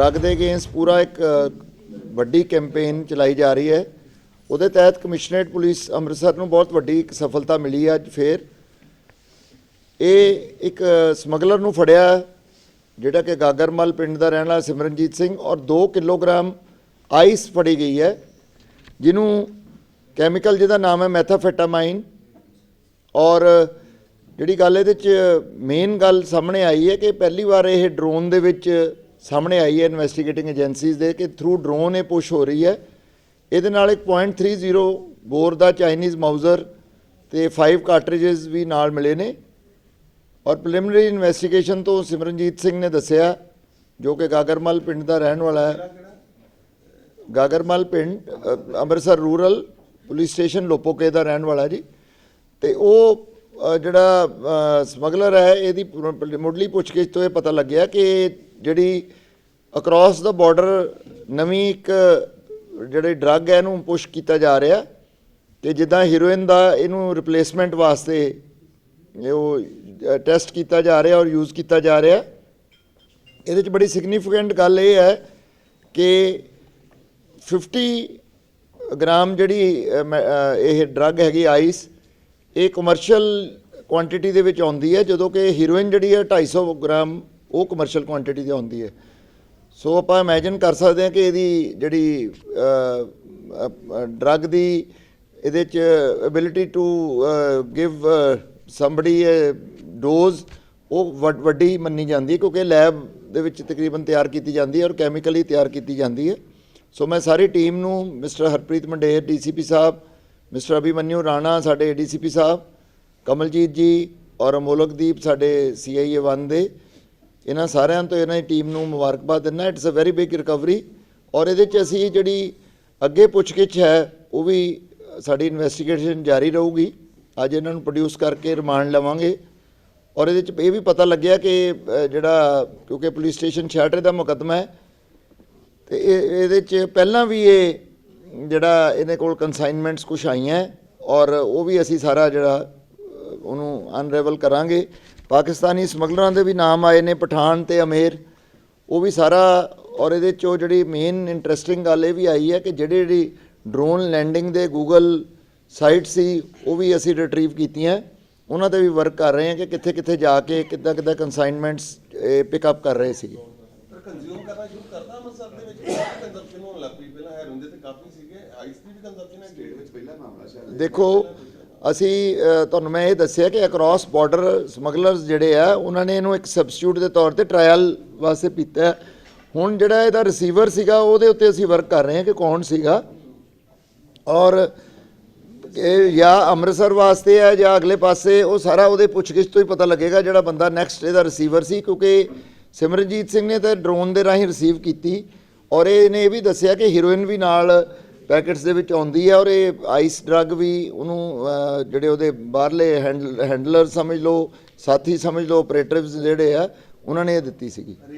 Drug ਦੇ against ਪੂਰਾ ਇੱਕ ਵੱਡੀ ਕੈਂਪੇਨ ਚਲਾਈ ਜਾ ਰਹੀ ਹੈ। ਉਹਦੇ ਤਹਿਤ ਕਮਿਸ਼ਨਰੇਟ ਪੁਲਿਸ ਅੰਮ੍ਰਿਤਸਰ ਨੂੰ ਬਹੁਤ ਵੱਡੀ ਇੱਕ ਸਫਲਤਾ ਮਿਲੀ ਹੈ ਅੱਜ ਫੇਰ। ਇਹ ਇੱਕ ਸਮਗਲਰ ਨੂੰ ਫੜਿਆ, ਜਿਹੜਾ ਕਿ ਗਾਗਰਮਲ ਪਿੰਡ ਦਾ ਰਹਿਣ ਵਾਲਾ ਸਿਮਰਨਜੀਤ ਸਿੰਘ ਔਰ 2 ਕਿਲੋਗ੍ਰਾਮ ਆਈਸ ਫੜੀ ਗਈ ਹੈ, ਜਿਹਨੂੰ ਕੈਮੀਕਲ ਜਿਹਦਾ ਨਾਮ ਹੈ ਮੈਥਾਫੈਟਾਮਾਈਨ ਔਰ ਜਿਹੜੀ ਗੱਲ ਇਹਦੇ ਚ ਮੇਨ ਗੱਲ ਸਾਹਮਣੇ ਆਈ ਹੈ ਕਿ ਪਹਿਲੀ ਵਾਰ ਇਹ ਡਰੋਨ ਦੇ ਵਿੱਚ ਸਾਹਮਣੇ ਆਈ ਹੈ ਇਨਵੈਸਟੀਗੇਟਿੰਗ ਏਜੰਸੀਜ਼ ਦੇ ਕਿ ਥਰੂ ਡਰੋਨ ਇਹ ਪੁਸ਼ ਹੋ ਰਹੀ ਹੈ। ਇਹਦੇ ਨਾਲ ਇੱਕ .30 ਬੋਰ ਦਾ ਚਾਈਨੀਜ਼ ਮਾਊਜ਼ਰ ਤੇ 5 ਕਾਰਟ੍ਰਿਜਸ ਵੀ ਨਾਲ ਮਿਲੇ ਨੇ। ਔਰ ਪ੍ਰੀਲਿਮਿਨਰੀ ਇਨਵੈਸਟੀਗੇਸ਼ਨ ਤੋਂ ਸਿਮਰਨਜੀਤ ਸਿੰਘ ਨੇ ਦੱਸਿਆ, ਜੋ ਕਿ ਗਾਗਰਮਲ ਪਿੰਡ ਦਾ ਰਹਿਣ ਵਾਲਾ ਹੈ। ਗਾਗਰਮਲ ਪਿੰਡ Amritsar rural police station Lopoke ਦਾ ਰਹਿਣ ਵਾਲਾ ਜੀ। ਤੇ ਉਹ ਜਿਹੜਾ ਸਮਗਲਰ ਹੈ, ਇਹਦੀ ਮੁੱਢਲੀ ਪੁੱਛਗਿੱਛ ਤੋਂ ਇਹ ਪਤਾ ਲੱਗਿਆ ਕਿ ਜਿਹੜੀ ਅਕ੍ਰੋਸ ਦਾ ਬਾਰਡਰ ਨਵੀਂ ਇੱਕ ਜਿਹੜੇ ਡਰੱਗ ਹੈ ਇਹਨੂੰ ਪੁਸ਼ ਕੀਤਾ ਜਾ ਰਿਹਾ। ਤੇ ਜਿੱਦਾਂ ਹੀਰੋਇਨ ਦਾ ਇਹਨੂੰ ਰਿਪਲੇਸਮੈਂਟ ਵਾਸਤੇ ਉਹ ਟੈਸਟ ਕੀਤਾ ਜਾ ਰਿਹਾ ਔਰ ਯੂਜ਼ ਕੀਤਾ ਜਾ ਰਿਹਾ। ਇਹਦੇ ਚ ਬੜੀ ਸਿਗਨੀਫੀਕੈਂਟ ਗੱਲ ਇਹ ਹੈ ਕਿ 50 ਗ੍ਰਾਮ ਜਿਹੜੀ ਅ, ਇਹ ਡਰੱਗ ਹੈਗੀ ਆਈਸ ਇਹ ਕਮਰਸ਼ੀਅਲ ਕੁਆਂਟੀਟੀ ਦੇ ਵਿੱਚ ਆਉਂਦੀ ਹੈ। ਜਦੋਂ ਕਿ ਹੀਰੋਇਨ ਜਿਹੜੀ ਹੈ 250 ਗ੍ਰਾਮ ਉਹ ਕਮਰਸ਼ੀਅਲ ਕੁਆਂਟੀਟੀ ਤੇ ਆਉਂਦੀ ਹੈ। ਸੋ ਆਪਾਂ ਇਮੇਜਿਨ ਕਰ ਸਕਦੇ ਹਾਂ ਕਿ ਇਹਦੀ ਜਿਹੜੀ ਡਰੱਗ ਦੀ ਇਹਦੇ ਚ ability to give somebody dose ਉਹ ਵੱਡ- ਵੱਡੀ ਮੰਨੀ ਜਾਂਦੀ ਹੈ ਕਿਉਂਕਿ ਲੈਬ ਦੇ ਵਿੱਚ ਤਕਰੀਬਨ ਤਿਆਰ ਕੀਤੀ ਜਾਂਦੀ ਹੈ ਔਰ ਕੈਮੀਕਲੀ ਤਿਆਰ ਕੀਤੀ ਜਾਂਦੀ ਹੈ। ਸੋ ਮੈਂ ਸਾਰੀ ਟੀਮ ਨੂੰ ਮਿਸਟਰ ਹਰਪ੍ਰੀਤ ਮੰਡੇਰ ਡੀਸੀਪੀ ਸਾਹਿਬ ਮਿਸਟਰ ਅਭਿਮਨਿਊ ਰਾਣਾ, ਸਾਡੇ ਏਡੀਸੀਪੀ ਸਾਹਿਬ, ਕਮਲਜੀਤ ਜੀ, ਔਰ ਅਮੋਲਕਦੀਪ, ਸਾਡੇ ਸੀਆਈਏ 1 ਦੇ ਇਹਨਾਂ ਸਾਰਿਆਂ ਤੋਂ ਇਹਨਾਂ ਦੀ ਟੀਮ ਨੂੰ ਮੁਬਾਰਕਬਾਦ ਦਿੰਦਾ। It's a very big recovery ਔਰ ਇਹਦੇ ਚ ਅਸੀਂ ਜਿਹੜੀ ਅੱਗੇ ਪੁੱਛਗਿੱਛ ਹੈ, ਉਹ ਵੀ ਸਾਡੀ ਇਨਵੈਸਟੀਗੇਸ਼ਨ ਜਾਰੀ ਰਹੂਗੀ। ਅੱਜ ਇਹਨਾਂ ਨੂੰ ਪ੍ਰੋਡਿਊਸ ਕਰਕੇ ਰਿਮਾਂਡ ਲਵਾਂਗੇ। ਔਰ ਇਹਦੇ ਚ ਇਹ ਵੀ ਪਤਾ ਲੱਗਿਆ ਕਿ ਜਿਹੜਾ ਕਿਉਂਕਿ ਪੁਲਿਸ ਸਟੇਸ਼ਨ ਛਾਟਰੇ ਦਾ ਮੁਕੱਦਮਾ ਹੈ, ਤੇ ਇਹ, ਇਹਦੇ ਚ ਪਹਿਲਾਂ ਵੀ ਇਹ ਜਿਹੜਾ ਇਹਦੇ ਕੋਲ ਕਨਸਾਈਨਮੈਂਟਸ ਕੁਝ ਆਈਆਂ ਔਰ ਉਹ ਵੀ ਅਸੀਂ ਸਾਰਾ ਜਿਹੜਾ ਉਹਨੂੰ ਅਨਰੇਵਲ ਕਰਾਂਗੇ। ਪਾਕਿਸਤਾਨੀ ਸਮਗਲਰਾਂ ਦੇ ਵੀ ਨਾਮ ਆਏ ਨੇ ਪਠਾਨ ਤੇ ਅਮੇਰ। ਉਹ ਵੀ ਸਾਰਾ ਔਰ ਇਹਦੇ ਚੋਂ ਜਿਹੜੀ ਮੇਨ ਇੰਟਰਸਟਿੰਗ ਗੱਲ ਇਹ ਵੀ ਆਈ ਹੈ ਕਿ ਜਿਹੜੇ ਜਿਹੜੀ ਡਰੋਨ ਲੈਂਡਿੰਗ ਦੇ ਗੂਗਲ ਸਾਈਟ ਸੀ ਉਹ ਵੀ ਅਸੀਂ ਰਿਟਰੀਵ ਕੀਤੀਆਂ। ਉਹਨਾਂ ਤੇ ਵੀ ਵਰਕ ਕਰ ਰਹੇ ਹਾਂ ਕਿ ਕਿੱਥੇ ਕਿੱਥੇ ਜਾ ਕੇ ਕਿੱਦਾਂ ਕਿੱਦਾਂ ਕਨਸਾਈਨਮੈਂਟਸ ਪਿਕ ਅਪ ਕਰ ਰਹੇ ਸੀਗੇ। ਪਰ ਕੰਜ਼ਿਊਮ ਕਰਨਾ ਸ਼ੁਰੂ ਕਰਤਾ ਅੰਮ੍ਰਿਤਸਰ ਦੇ ਵਿੱਚ ਕਾਫੀ ਕੰਜ਼ੰਪਸ਼ਨ ਹੋਣ ਲੱਗ ਪਈ। ਪਹਿਲਾਂ ਹੈਰੋਇਨ ਦੇ ਤੇ ਕਾਫੀ ਸੀਗੇ ਆਈਸ ਦੀ ਵੀ ਕੰਜ਼ੰਪਸ਼ਨ ਹੈ ਸਟੇਟ ਵਿੱਚ ਪਹਿਲਾ ਮਾਮਲਾ ਸ਼ਾਇਦ। ਦੇਖੋ ਅਸੀਂ ਤੁਹਾਨੂੰ ਮੈਂ ਇਹ ਦੱਸਿਆ ਕਿ ਅਕ੍ਰੋਸ ਬਾਰਡਰ ਸਮਗਲਰਸ ਜਿਹੜੇ ਆ, ਉਹਨਾਂ ਨੇ ਇਹਨੂੰ ਇੱਕ ਸਬਸਟੀਟਿਊਟ ਦੇ ਤੌਰ ਤੇ ਟ੍ਰਾਇਲ ਵਾਸਤੇ ਪੀਤਾ। ਹੁਣ ਜਿਹੜਾ ਇਹਦਾ ਰਿਸੀਵਰ ਸੀਗਾ, ਉਹਦੇ ਉੱਤੇ ਅਸੀਂ ਵਰਕ ਕਰ ਰਹੇ ਹਾਂ ਕਿ ਕੌਣ ਸੀਗਾ। ਔਰ ਇਹ ਜਾਂ ਅੰਮ੍ਰਿਤਸਰ ਵਾਸਤੇ ਹੈ ਜਾਂ ਅਗਲੇ ਪਾਸੇ, ਉਹ ਸਾਰਾ ਉਹਦੇ ਪੁੱਛਗਿੱਛ ਤੋਂ ਹੀ ਪਤਾ ਲੱਗੇਗਾ ਜਿਹੜਾ ਬੰਦਾ ਨੈਕਸਟ ਇਹਦਾ ਰਿਸੀਵਰ ਸੀ, ਕਿਉਂਕਿ ਸਿਮਰਨਜੀਤ ਸਿੰਘ ਨੇ ਤਾਂ ਡਰੋਨ ਦੇ ਰਾਹੀਂ ਰਿਸੀਵ ਕੀਤੀ। ਔਰ ਇਹਨੇ ਇਹ ਵੀ ਦੱਸਿਆ ਕਿ ਹੀਰੋਇਨ ਵੀ ਨਾਲ ਪੈਕੇਟਸ ਦੇ ਵਿੱਚ ਆਉਂਦੀ ਹੈ ਔਰ ਇਹ ਆਈਸ ਡਰੱਗ ਵੀ ਉਹਨੂੰ ਜਿਹੜੇ ਉਹਦੇ ਬਾਹਰਲੇ ਹੈਂਡਲਰ ਸਮਝ ਲਓ, ਸਾਥੀ ਸਮਝ ਲਓ ਆਪਰੇਟਰਸ ਜਿਹੜੇ ਆ, ਉਹਨਾਂ ਨੇ ਇਹ ਦਿੱਤੀ ਸੀਗੀ।